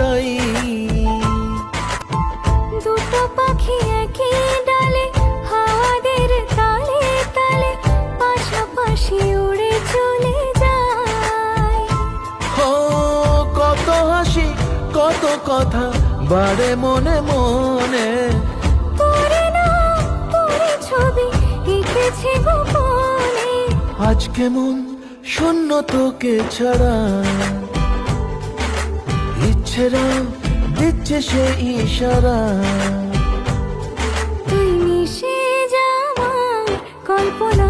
তাই দুটো পাখি একই ডালে হাওয়াদের তালে তালে পাশাপাশি উড়ে চলে যায়। ও কত হাসি কত কথা বাড়ে মনে মনে। পরে না পরে ছবি এঁকেছে গোপনে। আজ কেমন শূন্য তোকে ছাড়া। ইচ্ছেরা দিচ্ছে সে ইশারা। তুই মিশে যাওয়া কল্পনা।